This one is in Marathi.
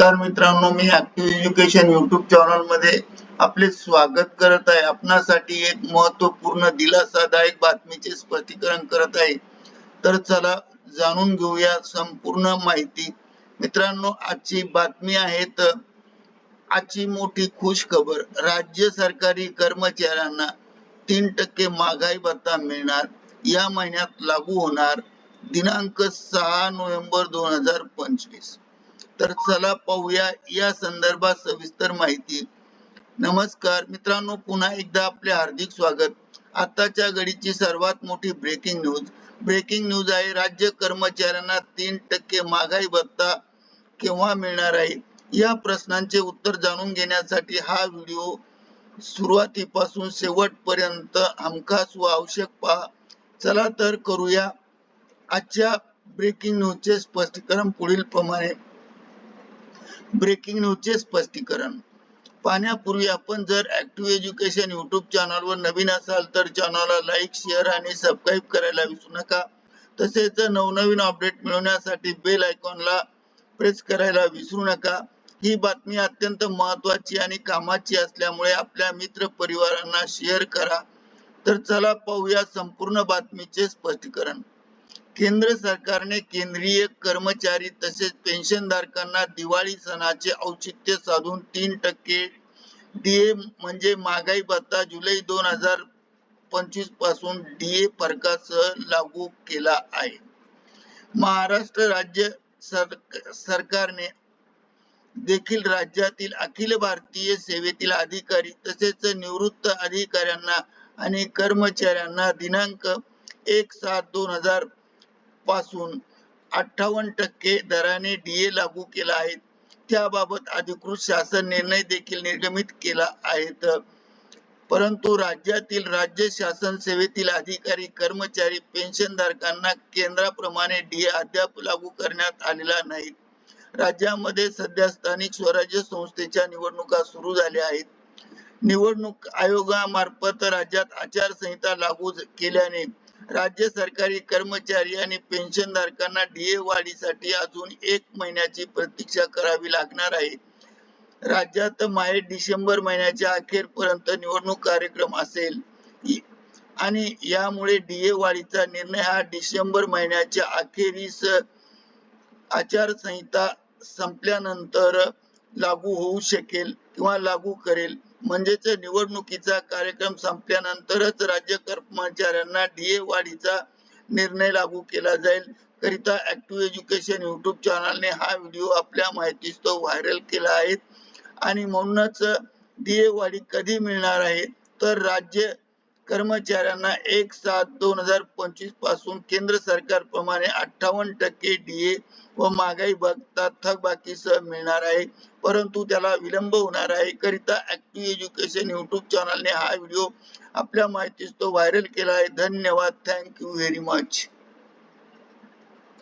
नमस्कार मित्रांनो मी ऍक्टिव्ह एज्युकेशन युट्यूब चॅनलमध्ये आपले स्वागत करत आहे. आपणासाठी एक महत्त्वपूर्ण दिलासादायक बातमीचे स्पष्टीकरण करत आहे. तर चला जाणून घेऊया संपूर्ण माहिती. मित्रांनो आजची बातमी आहे तर आजची मोठी खुश खबर राज्य सरकारी कर्मचाऱ्यांना तीन टक्के महागाई भत्ता मिळणार. या महिन्यात लागू होणार दिनांक सहा नोव्हेंबर दोन हजार पंचवीस. तर चला पाहूया या संदर्भात सविस्तर माहिती. नमस्कार मित्रांनो पुन्हा एकदा आपले हार्दिक स्वागत. आताच्या घडीची सर्वात मोठी ब्रेकिंग न्यूज ब्रेकिंग न्यूज आहे राज्य कर्मचाऱ्यांना तीन टक्के महागाई भत्ता केव्हा मिळणार आहे? या प्रश्नांचे उत्तर जाणून घेण्यासाठी हा व्हिडिओ सुरुवातीपासून शेवटपर्यंत हमखास व आवश्यक पहा. चला तर करूया. आजच्या ब्रेकिंग न्यूजचे स्पष्टीकरण पुढील प्रमाणे ब्रेकिंग न्यूजचे स्पष्टीकरण. पाहण्यापूर्वी आपण जर ऍक्टिव्ह एज्युकेशन युट्यूब चॅनल वर नवीन असाल तर चॅनलला लाईक शेअर आणि सबस्क्राईब करायला विसरू नका. तसेच नवनवीन अपडेट मिळवण्यासाठी बेल आयकॉनला प्रेस करायला विसरू नका. ही बातमी अत्यंत महत्वाची आणि कामाची असल्यामुळे आपल्या मित्र परिवारांना शेअर करा. तर चला पाहूया संपूर्ण बातमीचे स्पष्टीकरण. केंद्र सरकारने केंद्रीय कर्मचारी तसेच पेन्शनधारकांना दिवाळी सणाचे औचित्य साधून तीन टक्के डीए म्हणजे महागाई भत्ता जुलै दोन हजार पंचवीसपासून डीए फरकासह लागू केला आहे. महाराष्ट्र राज्य सर सरकारने देखील राज्यातील अखिल भारतीय सेवेतील अधिकारी तसेच निवृत्त अधिकाऱ्यांना आणि कर्मचाऱ्यांना दिनांक एक सात दोन हजार पासून अठ्ठावन्न टक्के दराने डीए लागू केला आहे. त्याबाबत अधिकृत शासन निर्णय देखील निर्गमित केला आहे परंतु राज्यातील राज्य शासन सेवेतील अधिकारी कर्मचारी पेन्शन धारकांना केंद्राप्रमाणे डीए अद्याप लागू करण्यात आलेला नाही. राज्यामध्ये सध्या स्थानिक स्वराज्य संस्थेच्या निवडणुका सुरू झाल्या आहेत. निवडणूक आयोगामार्फत राज्यात आचारसंहिता लागू केल्याने राज्य सरकारी कर्मचारी आणि पेन्शन धारकांना डीए वाढीसाठी अजून एक महिन्याची प्रतीक्षा करावी लागणार आहे. राज्यात माहे डिसेंबर महिन्याच्या अखेरपर्यंत निवडणूक कार्यक्रम असेल. आणि यामुळे डीए वाढीचा निर्णय हा डिसेंबर महिन्याच्या अखेरीस आचारसंहिता संपल्यानंतर लागू होऊ शकेल. किंवा लागू करेल. म्हणजेच निवडणुकीचा कार्यक्रम संपल्यानंतरच राज्य कर्मचाऱ्यांना डीए वाढीचा निर्णय लागू केला जाईल. करिता ऍक्टिव्ह एज्युकेशन युट्यूब चॅनलने हा व्हिडिओ आपल्या माहितीस्तव व्हायरल केला आहे. आणि म्हणूनच डीए वाढी कधी मिळणार आहे? तर राज्य कर्मचाऱ्यांना एक सात दोन हजार पंचवीसपासून केंद्र सरकार प्रमाणे अठ्ठावन्न टक्के डीए व महागाई भत्ता थकबाकीसह मिळणार आहे. परंतु त्याला विलंब होणार आहे. करिता ऍक्टिव्ह एज्युकेशन युट्यूब चॅनलने हा व्हिडिओ आपल्या माहितीस तो व्हायरल केला आहे. धन्यवाद. Thank you very much